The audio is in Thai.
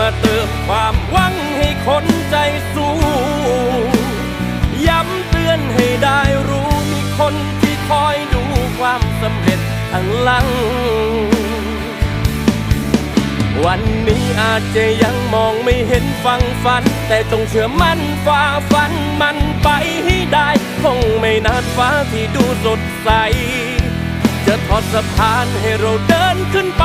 มาเติมความหวังให้คนใจสู้ย้ำเตือนให้ได้รู้มีคนที่คอยดูความสำเร็จข้างลัง วันนี้อาจจะยังมองไม่เห็นฟังฝัน แต่จงเชื่อมั่นฝ่าฟันมันไปให้ได้คงไม่นานฟ้าที่ดูสดใส จะทอดสะพานให้เราเดินขึ้นไป